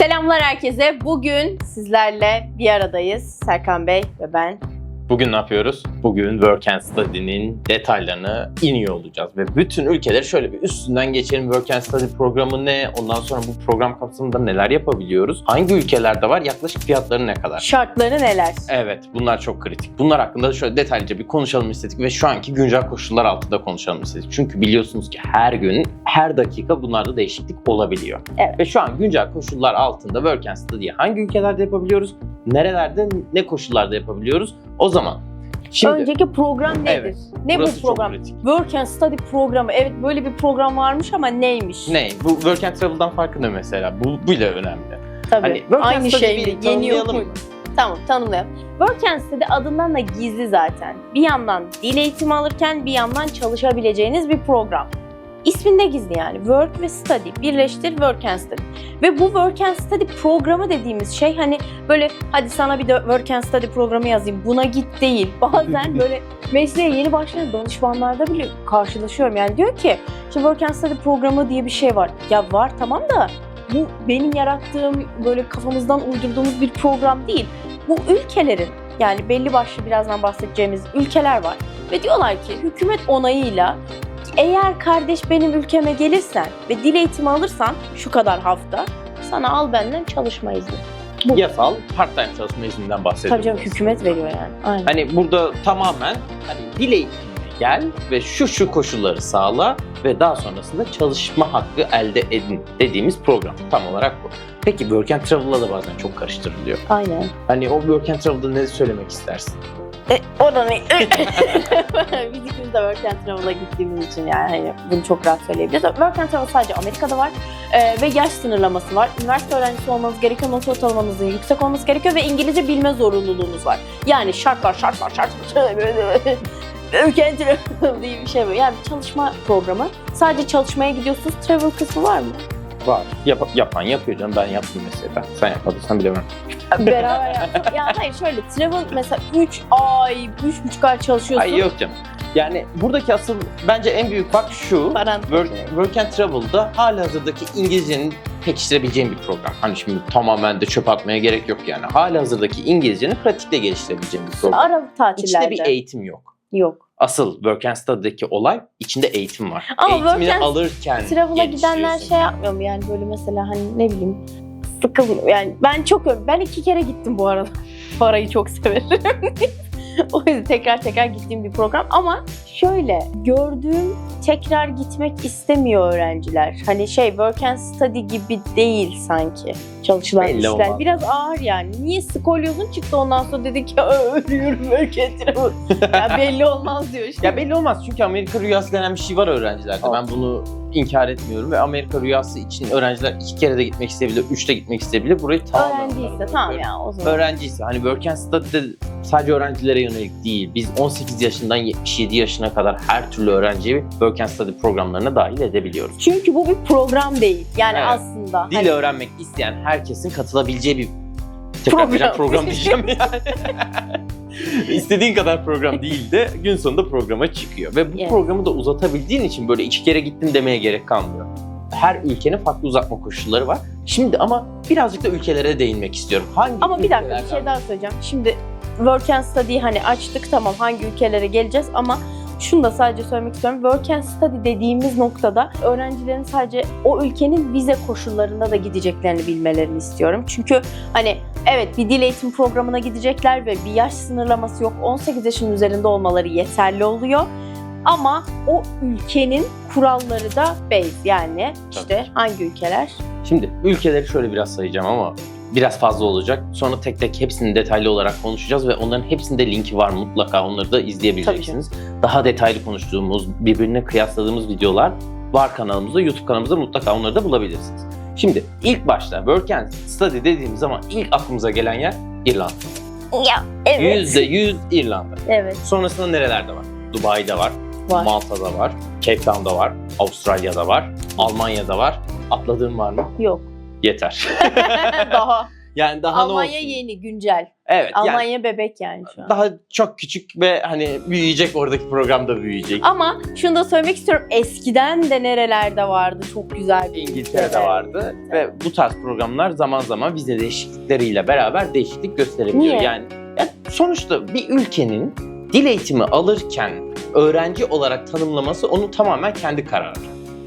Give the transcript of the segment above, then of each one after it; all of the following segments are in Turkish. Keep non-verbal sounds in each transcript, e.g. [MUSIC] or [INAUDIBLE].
Selamlar herkese. Bugün sizlerle bir aradayız. Serkan Bey ve ben. Bugün ne yapıyoruz? Bugün Work and Study'nin detaylarını iniyor olacağız ve bütün ülkeleri şöyle bir üstünden geçelim. Work and Study programı ne? Ondan sonra bu program kapsamında neler yapabiliyoruz? Hangi ülkelerde var? Yaklaşık fiyatları ne kadar? Şartları neler? Evet, bunlar çok kritik. Bunlar hakkında da şöyle detaylıca bir konuşalım istedik ve şu anki güncel koşullar altında konuşalım istedik. Çünkü biliyorsunuz ki her gün, her dakika bunlarda değişiklik olabiliyor. Evet. Ve şu an güncel koşullar altında Work and Study'yi hangi ülkelerde yapabiliyoruz? Nerelerde, ne koşullarda yapabiliyoruz? O zaman şimdi Önceki program nedir? Evet, ne bu program? Work and Study programı. Evet böyle bir program varmış ama neymiş? Ne? Bu Work and Travel'dan farkı ne mesela? Bu bile önemli. Tabii. Hani Work and Aynı Study şey mi? Yeni yok tanımlayalım mu? Tamam tanımlayalım. Work and Study adından da gizli zaten. Bir yandan dil eğitimi alırken bir yandan çalışabileceğiniz bir program. İsminde gizli yani. Work ve Study. Birleştir Work and Study. Ve bu Work and Study programı dediğimiz şey hani böyle hadi sana bir de Work and Study programı yazayım buna git değil. [LAUGHS] Bazen böyle mesleğe yeni başlayan danışmanlarda bile karşılaşıyorum. Yani diyor ki işte Work and Study programı diye bir şey var. Ya var tamam da bu benim yarattığım böyle kafamızdan uydurduğumuz bir program değil. Bu ülkelerin yani belli başlı birazdan bahsedeceğimiz ülkeler var. Ve diyorlar ki hükümet onayıyla eğer kardeş benim ülkeme gelirsen ve dil eğitimi alırsan şu kadar hafta sana al benden çalışma izni. Bu. Yasal part-time çalışma izninden bahsediyoruz. Tabii canım hükümet veriyor yani. Aynen. Hani burada tamamen hani dil eğitimine gel ve şu şu koşulları sağla ve daha sonrasında çalışma hakkı elde edin dediğimiz program. Tam olarak bu. Peki Work and Travel'la da bazen çok karıştırılıyor. Aynen. Hani o Work and Travel'da ne söylemek istersin? E, o da ne? Biz ikimiz de Work and Travel'a gittiğimiz için yani hani bunu çok rahat söyleyebiliriz. Work and Travel sadece Amerika'da var e, ve yaş sınırlaması var. Üniversite öğrencisi olmanız gerekiyor, not ortalamanızın yüksek olması gerekiyor ve İngilizce bilme zorunluluğunuz var. Yani şartlar, şartlar, şartlar. [LAUGHS] Travel diye bir şey var. Yani çalışma programı. Sadece çalışmaya gidiyorsunuz. Travel kısmı var mı? Var. Yap- yapan yapıyor canım. Ben yaptım mesela. Sen yapmadıysan bilemem. Beraber yaptık. [LAUGHS] Ya hayır şöyle travel mesela 3 ay, 3,5 ay çalışıyorsun. Ay yok canım. Yani buradaki asıl bence en büyük fark şu. Paran Work, work and Travel'da hali hazırdaki İngilizcenin pekiştirebileceğin bir program. Hani şimdi tamamen de çöp atmaya gerek yok yani. Hali hazırdaki İngilizceni pratikle geliştirebileceğin bir program. Aralık tatillerde. İçinde bir eğitim yok. Yok. Asıl Work and Study'deki olay içinde eğitim var. Ama Eğitimini Work and alırken Travel'a gidenler şey yapmıyor mu yani böyle mesela hani ne bileyim sıkılmıyor. Yani ben çok ben iki kere gittim bu arada. [LAUGHS] Parayı çok severim. [LAUGHS] o yüzden tekrar tekrar gittiğim bir program ama şöyle gördüğüm tekrar gitmek istemiyor öğrenciler. Hani şey work and study gibi değil sanki çalışılan Belli işler. olmaz. Biraz ağır yani. Niye skolyozun çıktı ondan sonra dedik ki "Aa, ölüyorum travel. [LAUGHS] ya belli olmaz diyor işte. Ya belli olmaz çünkü Amerika rüyası denen bir şey var öğrencilerde. Evet. Ben bunu inkar etmiyorum ve Amerika rüyası için öğrenciler iki kere de gitmek isteyebilir, üç de gitmek isteyebilir. Burayı tamamen Öğrenciyse tamam ya o zaman. Öğrenciyse hani Work and Study'de sadece öğrencilere yönelik değil. Biz 18 yaşından 77 yaşına kadar her türlü öğrenciyi Work and Study programlarına dahil edebiliyoruz. Çünkü bu bir program değil. Yani Evet. aslında. Dil hani öğrenmek isteyen herkesin katılabileceği bir tekrar Program. program, diyeceğim yani. [LAUGHS] İstediğin kadar program değil de gün sonunda programa çıkıyor. Ve bu Evet. programı da uzatabildiğin için böyle iki kere gittim demeye gerek kalmıyor. Her ülkenin farklı uzatma koşulları var. Şimdi ama birazcık da ülkelere değinmek istiyorum. Hangi Ama bir dakika bir şey daha söyleyeceğim. Şimdi Work and Study'yi hani açtık tamam hangi ülkelere geleceğiz ama şunu da sadece söylemek istiyorum. Work and Study dediğimiz noktada öğrencilerin sadece o ülkenin vize koşullarında da gideceklerini bilmelerini istiyorum. Çünkü hani evet bir dil eğitim programına gidecekler ve bir yaş sınırlaması yok. 18 yaşın üzerinde olmaları yeterli oluyor. Ama o ülkenin kuralları da base yani işte hangi ülkeler? Şimdi ülkeleri şöyle biraz sayacağım ama biraz fazla olacak. Sonra tek tek hepsini detaylı olarak konuşacağız ve onların hepsinde linki var mutlaka onları da izleyebileceksiniz. Daha detaylı konuştuğumuz, birbirine kıyasladığımız videolar var kanalımızda, YouTube kanalımızda mutlaka onları da bulabilirsiniz. Şimdi ilk başta Work and Study dediğimiz zaman ilk aklımıza gelen yer İrlanda. Ya evet. %100 İrlanda. Evet Sonrasında nerelerde var? Dubai'de var, var. Malta'da var, Cape Town'da var, Avustralya'da var, Almanya'da var. Atladığım var mı? Yok. Yeter. [LAUGHS] Daha. Yani daha ne Almanya olsun? yeni, güncel. Evet yani Almanya bebek yani şu an. daha çok küçük ve hani büyüyecek oradaki programda büyüyecek. Ama şunu da söylemek istiyorum. Eskiden de nerelerde vardı çok güzel bir İngiltere'de ülke. vardı ve bu tarz programlar zaman zaman vize değişiklikleriyle beraber değişiklik gösterebiliyor. Niye? Yani ya sonuçta bir ülkenin dil eğitimi alırken öğrenci olarak tanımlaması onun tamamen kendi kararı.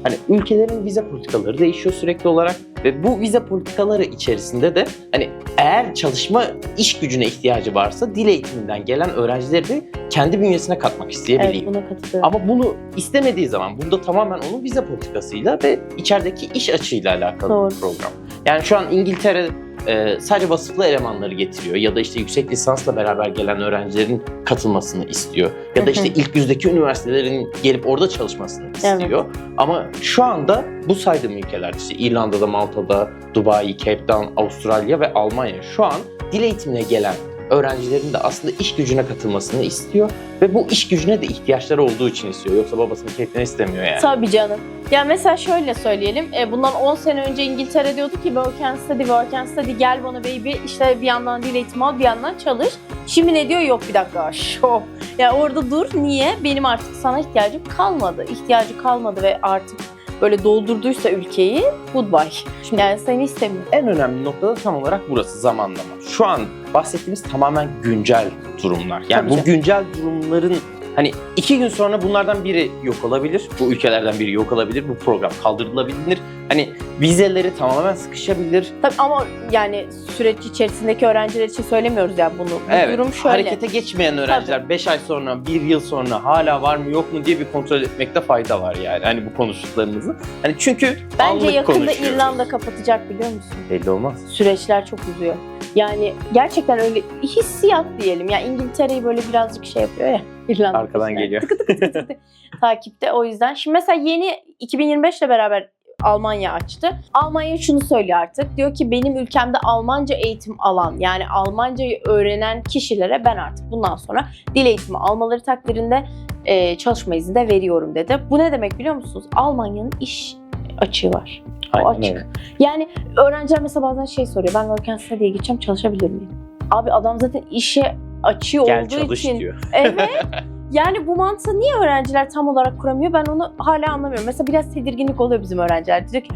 Hani ülkelerin vize politikaları değişiyor sürekli olarak ve bu vize politikaları içerisinde de hani eğer çalışma iş gücüne ihtiyacı varsa dil eğitiminden gelen öğrencileri de kendi bünyesine katmak isteyebiliyor. Evet buna katılıyorum. Ama bunu istemediği zaman burada tamamen onun vize politikasıyla ve içerideki iş açığıyla alakalı Doğru. bir program. Yani şu an İngiltere e, sadece vasıflı elemanları getiriyor ya da işte yüksek lisansla beraber gelen öğrencilerin katılmasını istiyor. Ya da işte ilk yüzdeki üniversitelerin gelip orada çalışmasını istiyor. Ama şu anda bu saydığım ülkeler işte İrlanda'da, Malta'da, Dubai, Cape Town, Avustralya ve Almanya şu an dil eğitimine gelen öğrencilerin de aslında iş gücüne katılmasını istiyor ve bu iş gücüne de ihtiyaçları olduğu için istiyor. Yoksa babasının keyfini istemiyor yani. Tabii canım. Ya mesela şöyle söyleyelim. e, Bundan 10 sene önce İngiltere diyordu ki work and study, work and study gel bana baby. İşte bir yandan dil eğitimi al, bir yandan çalış. Şimdi ne diyor? Yok bir dakika şov. Ya orada dur. Niye? Benim artık sana ihtiyacım kalmadı. İhtiyacı kalmadı ve artık böyle doldurduysa ülkeyi goodbye. Yani seni istemiyor. En önemli nokta da tam olarak burası zamanlama. Şu an bahsettiğimiz tamamen güncel durumlar. Yani Tabii bu canım. güncel durumların hani iki gün sonra bunlardan biri yok olabilir. Bu ülkelerden biri yok olabilir. Bu program kaldırılabilir. Hani vizeleri tamamen sıkışabilir. Tabii ama yani süreç içerisindeki öğrenciler için söylemiyoruz yani bunu. Bu Evet, durum şöyle. harekete geçmeyen öğrenciler 5 ay sonra, 1 yıl sonra hala var mı yok mu diye bir kontrol etmekte fayda var yani. Hani bu konuştuklarımızı. Hani çünkü Bence yakında. İrlanda kapatacak biliyor musun? Belli olmaz. süreçler çok uzuyor. Yani gerçekten öyle hissiyat diyelim. Yani İngiltere'yi böyle birazcık şey yapıyor ya. [LAUGHS] İrlanda Arkadan işte. geliyor. Tıkı tıkı tıkı tıkı. [LAUGHS] Takipte o yüzden. Şimdi mesela yeni 2025 ile beraber Almanya açtı. Almanya şunu söylüyor artık. Diyor ki benim ülkemde Almanca eğitim alan yani Almancayı öğrenen kişilere ben artık bundan sonra dil eğitimi almaları takdirinde e, çalışma izni de veriyorum dedi. Bu ne demek biliyor musunuz? Almanya'nın iş açığı var. Aynen açık. öyle. Yani öğrenciler mesela bazen şey soruyor. Ben work and study'ye gideceğim çalışabilir miyim? Abi adam zaten işe açığı Gel olduğu çalış için. diyor. Evet. [LAUGHS] Yani bu mantığı niye öğrenciler tam olarak kuramıyor? Ben onu hala anlamıyorum. Mesela biraz tedirginlik oluyor bizim öğrenciler. Diyor ki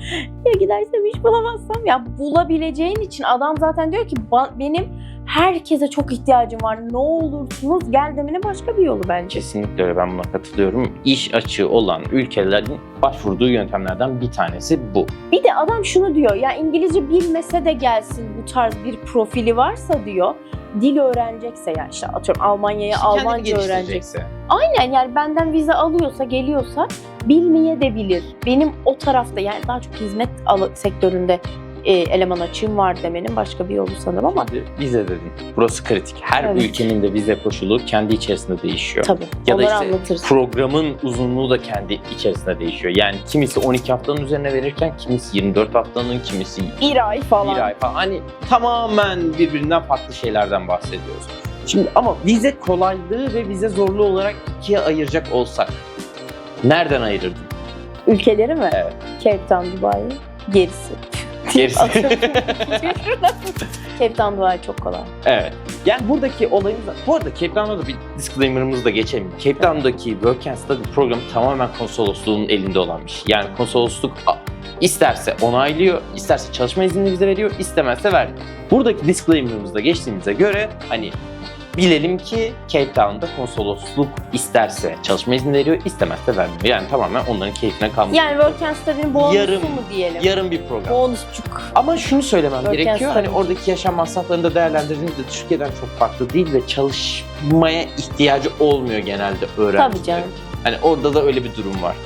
ya gidersem iş bulamazsam. Ya bulabileceğin için adam zaten diyor ki "Ba- benim herkese çok ihtiyacım var. Ne olursunuz gel demenin başka bir yolu bence. Kesinlikle öyle ben buna katılıyorum. İş açığı olan ülkelerin başvurduğu yöntemlerden bir tanesi bu. Bir de adam şunu diyor ya İngilizce bilmese de gelsin bu tarz bir profili varsa diyor dil öğrenecekse yani işte atıyorum Almanya'ya Almanca öğrenecekse. Aynen yani benden vize alıyorsa geliyorsa bilmeye de bilir. Benim o tarafta yani daha çok hizmet sektöründe e, eleman açığım var demenin başka bir yolu sanırım ama Şimdi vize dedin. Burası kritik. Her Evet. ülkenin de vize koşulu kendi içerisinde değişiyor. tabii Ya da onları işte anlatırız. programın uzunluğu da kendi içerisinde değişiyor. Yani kimisi 12 haftanın üzerine verirken kimisi 24 haftanın, kimisi Bir ay falan. bir ay falan. Hani tamamen birbirinden farklı şeylerden bahsediyoruz. Şimdi ama vize kolaylığı ve vize zorluğu olarak ikiye ayıracak olsak nereden ayırırdın? Ülkeleri mi? Evet. Cape Town, Dubai, gerisi. Gerisi. [LAUGHS] Cape Town, Dubai çok kolay. evet. Yani buradaki olayımız... Bu arada Cape Town'da da bir disclaimer'ımızı da geçelim. Cape Town'daki Work and Study programı tamamen konsolosluğun elinde olan bir şey. Yani konsolosluk isterse onaylıyor, isterse çalışma izni bize veriyor, istemezse vermiyor. Buradaki disclaimer'ımızda geçtiğimize göre hani bilelim ki Cape Town'da konsolosluk isterse çalışma izni veriyor, istemezse vermiyor. Yani tamamen onların keyfine kalmış. Yani Work and Study'nin bonusu Yarım- mu diyelim? Yarım bir program. Bonusçuk. Ama şunu söylemem Work gerekiyor. Hani oradaki yaşam masraflarını da değerlendirdiğinizde Türkiye'den çok farklı değil ve çalışmaya ihtiyacı olmuyor genelde öğrencilerin. Tabii canım. Hani orada da öyle bir durum var.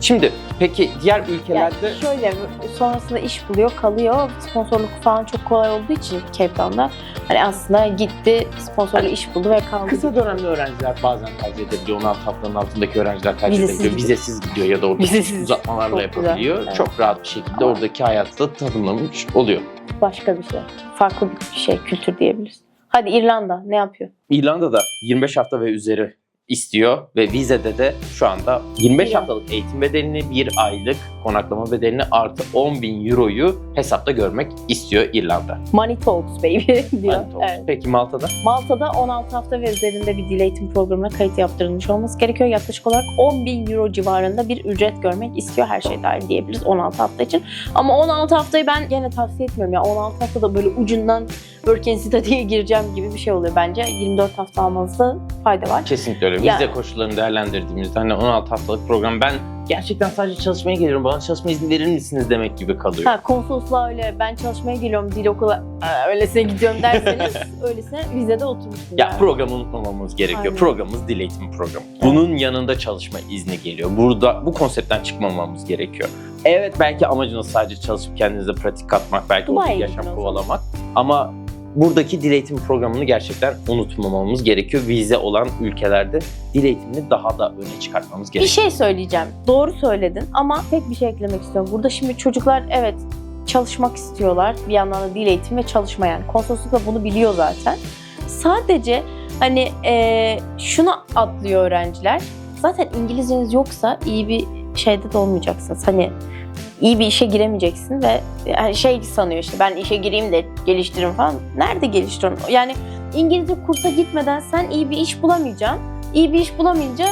Şimdi peki diğer ülkelerde Yani şöyle sonrasında iş buluyor, kalıyor. Sponsorluk falan çok kolay olduğu için Cape Town'da hani aslında gitti, sponsorlu Hani iş buldu ve kaldı. kısa dönemli öğrenciler bazen tercih edebiliyor. 16 haftanın altındaki öğrenciler tercih Vizesiz edebiliyor. gidiyor. Vizesiz gidiyor ya da orada Vizesiz. uzatmalarla Çok güzel. yapabiliyor. Evet. Çok rahat bir şekilde Ama- oradaki hayatı tanımlamış oluyor. Başka bir şey. Farklı bir şey, kültür diyebiliriz. Hadi İrlanda ne yapıyor? İrlanda'da 25 hafta ve üzeri istiyor ve vizede de şu anda 25 Bir ay. haftalık eğitim bedelini, bir aylık konaklama bedelini artı 10 bin euroyu hesapta görmek istiyor İrlanda. Money Talks baby [LAUGHS] diyor. Hani olsun. Evet. Peki Malta'da? Malta'da 16 hafta ve üzerinde bir dil eğitim programına kayıt yaptırılmış olması gerekiyor. Yaklaşık olarak 10 bin euro civarında bir ücret görmek istiyor. Her şey dahil diyebiliriz 16 hafta için. Ama 16 haftayı ben gene tavsiye etmiyorum. Ya 16 haftada böyle ucundan work and study'ye gireceğim gibi bir şey oluyor bence. 24 hafta almanızda fayda var. Kesinlikle öyle. Ya- Vize koşullarını değerlendirdiğimizde hani 16 haftalık program ben gerçekten sadece çalışmaya geliyorum bana çalışma izni verir misiniz demek gibi kalıyor. Ha, konsolosluğa öyle ben çalışmaya geliyorum dil okula "Aa, öylesine gidiyorum derseniz [LAUGHS] öylesine vizede oturmuşsunuz. Ya yani. programı unutmamamız gerekiyor. Aynen. Programımız dil eğitimi programı. Bunun yanında çalışma izni geliyor. Burada bu konseptten çıkmamamız gerekiyor. Evet belki amacınız sadece çalışıp kendinize pratik katmak, belki o yaşam kovalamak. Ama buradaki dil eğitimi programını gerçekten unutmamamız gerekiyor. Vize olan ülkelerde dil eğitimini daha da öne çıkartmamız Bir gerekiyor. şey söyleyeceğim. Doğru söyledin ama tek bir şey eklemek istiyorum. Burada şimdi çocuklar evet çalışmak istiyorlar. Bir yandan da dil eğitimi ve çalışma yani. Konsolosluk da bunu biliyor zaten. Sadece hani eee şunu atlıyor öğrenciler. Zaten İngilizceniz yoksa iyi bir şeyde de olmayacaksınız. Hani iyi bir işe giremeyeceksin ve şey sanıyor işte ben işe gireyim de geliştiririm falan. Nerede geliştiriyorsun? Yani İngilizce kursa gitmeden sen iyi bir iş bulamayacaksın. İyi bir iş bulamayınca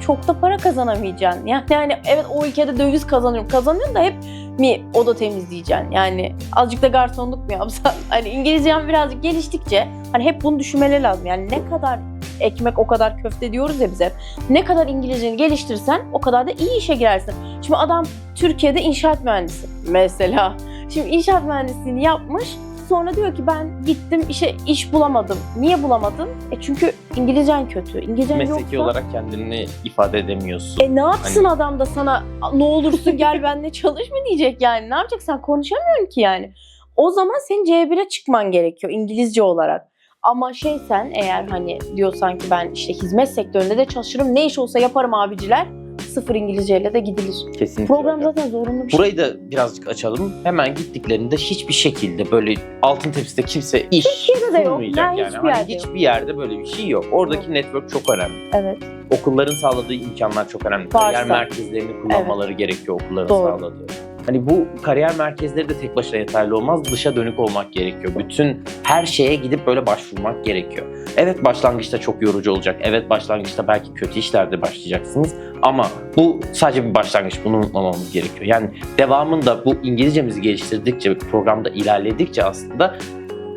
çok da para kazanamayacaksın. Yani, yani evet o ülkede döviz kazanıyorum. Kazanıyorsun da hep mi oda temizleyeceksin? Yani azıcık da garsonluk mu yapsan? [LAUGHS] Hani İngilizcen birazcık geliştikçe hani hep bunu düşünmeleri lazım. Yani ne kadar ekmek o kadar köfte diyoruz ya biz hep. Ne kadar İngilizceni geliştirirsen o kadar da iyi işe girersin. Şimdi adam Türkiye'de inşaat mühendisi mesela. Şimdi inşaat mühendisliğini yapmış. Sonra diyor ki ben gittim işe iş bulamadım. Niye bulamadın? E çünkü İngilizcen kötü. İngilizcen Mesleki yoksa olarak kendini ifade edemiyorsun. e ne yapsın Hani- adam da sana ne olursun gel [LAUGHS] benimle çalış mı diyecek yani. Ne yapacak sen konuşamıyorsun ki yani. O zaman senin C1'e çıkman gerekiyor İngilizce olarak. Ama şey sen eğer hani diyorsan ki ben işte hizmet sektöründe de çalışırım ne iş olsa yaparım abiciler. Sıfır İngilizceyle de gidilir. Kesinlikle Program öyle. zaten zorunlu bir şey. Burayı da birazcık açalım. Hemen gittiklerinde hiçbir şekilde böyle altın tepside kimse iş Türkiye'de de yok. Yani yani. hiçbir Hani yerde hiçbir yerde böyle bir şey yok. Oradaki network çok önemli. Evet. Okulların sağladığı imkanlar çok önemli. Varsa. Kariyer merkezlerini kullanmaları gerekiyor okulların Doğru. sağladığı. Hani bu kariyer merkezleri de tek başına yeterli olmaz. Dışa dönük olmak gerekiyor. Bütün her şeye gidip böyle başvurmak gerekiyor. Evet başlangıçta çok yorucu olacak. Evet başlangıçta belki kötü işlerde başlayacaksınız. Ama bu sadece bir başlangıç. Bunu unutmamamız gerekiyor. Yani devamında bu İngilizcemizi geliştirdikçe, programda ilerledikçe aslında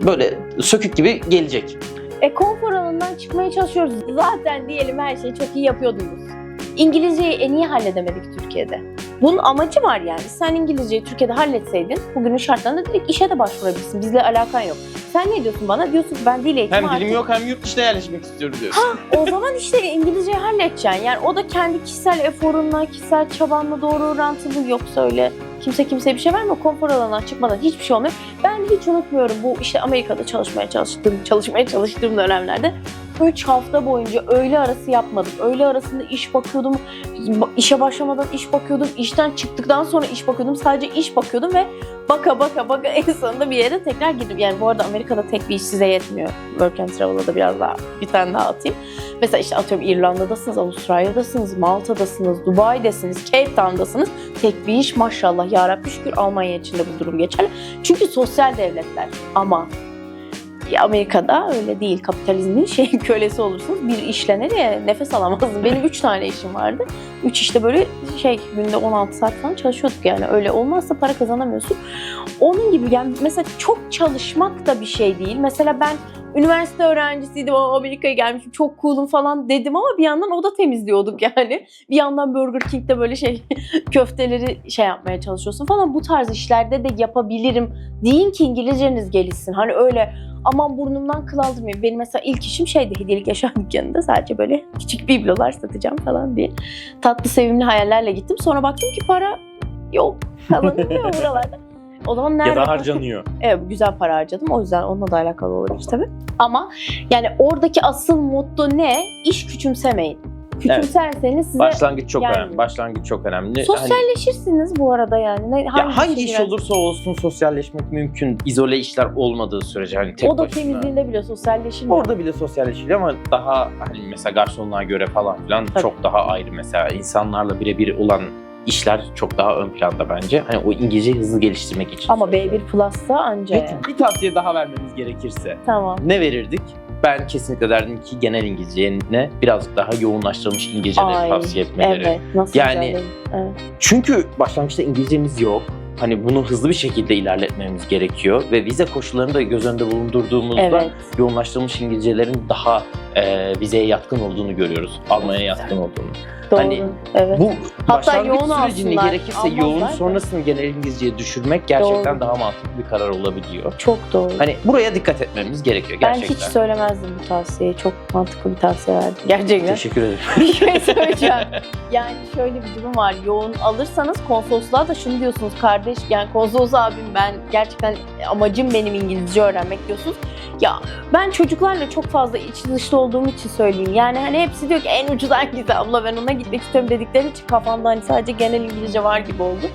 böyle sökük gibi gelecek. E konfor alanından çıkmaya çalışıyoruz. Zaten diyelim her şeyi çok iyi yapıyordunuz. İngilizceyi en iyi halledemedik Türkiye'de. Bunun amacı var yani. Sen İngilizceyi Türkiye'de halletseydin bugünün şartlarında direkt işe de başvurabilirsin. Bizle alakan yok. Sen ne diyorsun bana? Diyorsun ki ben dil eğitimi artık- hem yurt dışına yerleşmek istiyorum diyorsun. O zaman işte İngilizceyi halledeceksin. Yani o da kendi kişisel eforunla, kişisel çabanla doğru orantılı yoksa öyle kimse kimseye bir şey vermiyor. Konfor alanından çıkmadan hiçbir şey olmuyor. Ben hiç unutmuyorum bu işte Amerika'da çalışmaya çalıştığım, çalışmaya çalıştığım dönemlerde 3 hafta boyunca öğle arası yapmadım. Öğle arasında iş bakıyordum. işe başlamadan iş bakıyordum. İşten çıktıktan sonra iş bakıyordum. Sadece iş bakıyordum ve baka baka baka [LAUGHS] en sonunda bir yere tekrar girdim. Yani bu arada Amerika'da tek bir iş size yetmiyor. Work and Travel'da da biraz daha bir tane daha atayım. Mesela işte atıyorum İrlanda'dasınız, Avustralya'dasınız, Malta'dasınız, Dubai'desiniz, Cape Town'dasınız. Tek bir iş maşallah yarabbi şükür Almanya için de bu durum geçerli. Çünkü sosyal devletler ama ya Amerika'da öyle değil. Kapitalizmin şey [LAUGHS] kölesi olursunuz. Bir işle nereye nefes alamazsın. Benim üç tane işim vardı. Üç işte böyle şey günde 16 saat falan çalışıyorduk yani. Öyle olmazsa para kazanamıyorsun. Onun gibi yani mesela çok çalışmak da bir şey değil. Mesela ben üniversite öğrencisiydim Amerika'ya gelmişim çok cool'um falan dedim ama bir yandan oda temizliyorduk yani. [LAUGHS] Bir yandan Burger King'de böyle şey [LAUGHS] köfteleri şey yapmaya çalışıyorsun falan. Bu tarz işlerde de yapabilirim. Deyin ki İngilizceniz gelişsin. Hani öyle aman burnumdan kıl aldırmayayım. Benim mesela ilk işim şeydi hediyelik eşya [LAUGHS] dükkanında sadece böyle küçük biblolar satacağım falan diye. Tatlı sevimli hayallerle gittim. Sonra baktım ki para yok. Kazanılmıyor [LAUGHS] buralarda. O zaman nerede? ya da harcanıyor. [LAUGHS] Evet güzel para harcadım. O yüzden onunla da alakalı olabilir tabii. Ama yani oradaki asıl motto ne? İş küçümsemeyin. Küçümserseniz size Başlangıç çok gelmiyor. önemli. Başlangıç çok önemli. Hani- sosyalleşirsiniz bu arada yani. Ne, ya hangi hangi işe iş olursa olsun sosyalleşmek mümkün. İzole işler olmadığı sürece hani tek Oda başına. temizliğinde bile sosyalleşilmiyor. Orada bile sosyalleşiliyor ama daha hani mesela garsonluğa göre falan filan Tabii. çok daha ayrı mesela insanlarla birebir olan işler çok daha ön planda bence. Hani o İngilizceyi hızlı geliştirmek için. Ama söylüyorum. B1 Plus'ta anca yani. Bir, bir tavsiye daha vermemiz gerekirse Tamam. ne verirdik? Ben kesinlikle derdim ki genel İngilizceye birazcık daha yoğunlaştırılmış İngilizceleri Ay, tavsiye etmeleri. Evet. Nasıl Yani- güzel? Evet. Çünkü başlangıçta İngilizcemiz yok. Hani bunu hızlı bir şekilde ilerletmemiz gerekiyor ve vize koşullarını da göz önünde bulundurduğumuzda Evet. yoğunlaştırılmış İngilizcelerin daha e, vizeye yatkın olduğunu görüyoruz. Almaya yatkın olduğunu. Doğru. Hani evet. Bu Hatta başlangıç yoğun sürecini alsınlar, gerekirse almazlar yoğun da. sonrasını genel İngilizceye düşürmek gerçekten Doğru. daha mantıklı bir karar olabiliyor. Çok doğru. Hani buraya dikkat etmemiz gerekiyor ben gerçekten. hiç söylemezdim bu tavsiyeyi. Çok mantıklı bir tavsiye verdim. Gerçekten. Teşekkür ederim. [LAUGHS] bir şey söyleyeceğim. Yani şöyle bir durum var. Yoğun alırsanız konsolosluğa da şunu diyorsunuz kardeş yani konsolos abim ben gerçekten amacım benim İngilizce öğrenmek diyorsunuz. Ya ben çocuklarla çok fazla iç dışlı olduğum için söyleyeyim. Yani hani hepsi diyor ki en ucuz hangisi abla ben ona gitmek istiyorum dedikleri için kafamda hani sadece genel İngilizce var gibi oldu.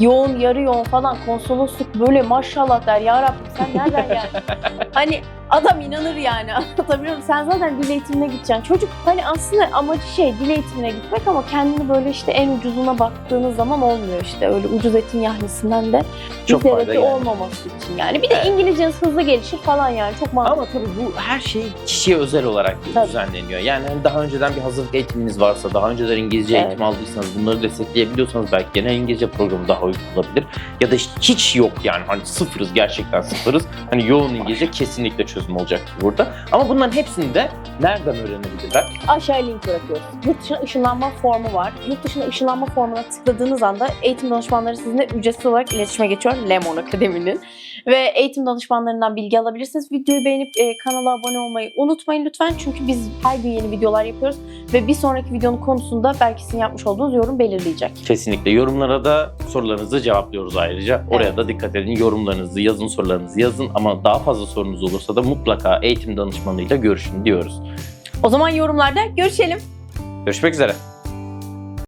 Yoğun, yarı yoğun falan konsolosluk böyle maşallah der ya Rabbim sen nereden geldin? [LAUGHS] hani adam inanır yani [LAUGHS] anlatabiliyor muyum? Sen zaten dil eğitimine gideceksin. Çocuk hani aslında amacı şey dil eğitimine gitmek ama kendini böyle işte en ucuzuna baktığınız zaman olmuyor işte. Öyle ucuz etin yahnisinden de Çok fayda gelmiyor. olmaması için yani. Bir de Evet. İngilizceniz hızlı gelişir falan yani çok mantıklı. Ama tabii bu her şey kişiye özel olarak Tabii. düzenleniyor. Yani hani daha önceden bir hazırlık eğitiminiz varsa, daha önceden İngilizce Evet. eğitim aldıysanız bunları destekleyebiliyorsanız belki genel İngilizce programı daha uygun olabilir. Ya da işte hiç yok yani hani sıfırız gerçekten sıfırız. Hani yoğun İngilizce kesinlikle çözüm olacaktır burada. Ama bunların hepsini de nereden öğrenebilirler? Aşağıya link bırakıyoruz. Yurt dışına ışınlanma formu var. Yurt dışına ışınlanma formuna tıkladığınız anda eğitim danışmanları sizinle ücretsiz olarak iletişime geçiyor. Lemon Akademi'nin. Ve eğitim danışmanlarından bilgi alabilirsiniz. Videoyu beğenip e, kanala abone olmayı unutmayın lütfen. Çünkü biz her gün yeni videolar yapıyoruz. Ve bir sonraki videonun konusunda belki sizin yapmış olduğunuz yorum belirleyecek. Kesinlikle. Yorumlara da sorularınızı cevaplıyoruz ayrıca. Oraya Evet. da dikkat edin. Yorumlarınızı yazın, sorularınızı yazın. Ama daha fazla sorunuz olursa da mutlaka eğitim danışmanıyla görüşün diyoruz. O zaman yorumlarda görüşelim. Görüşmek üzere.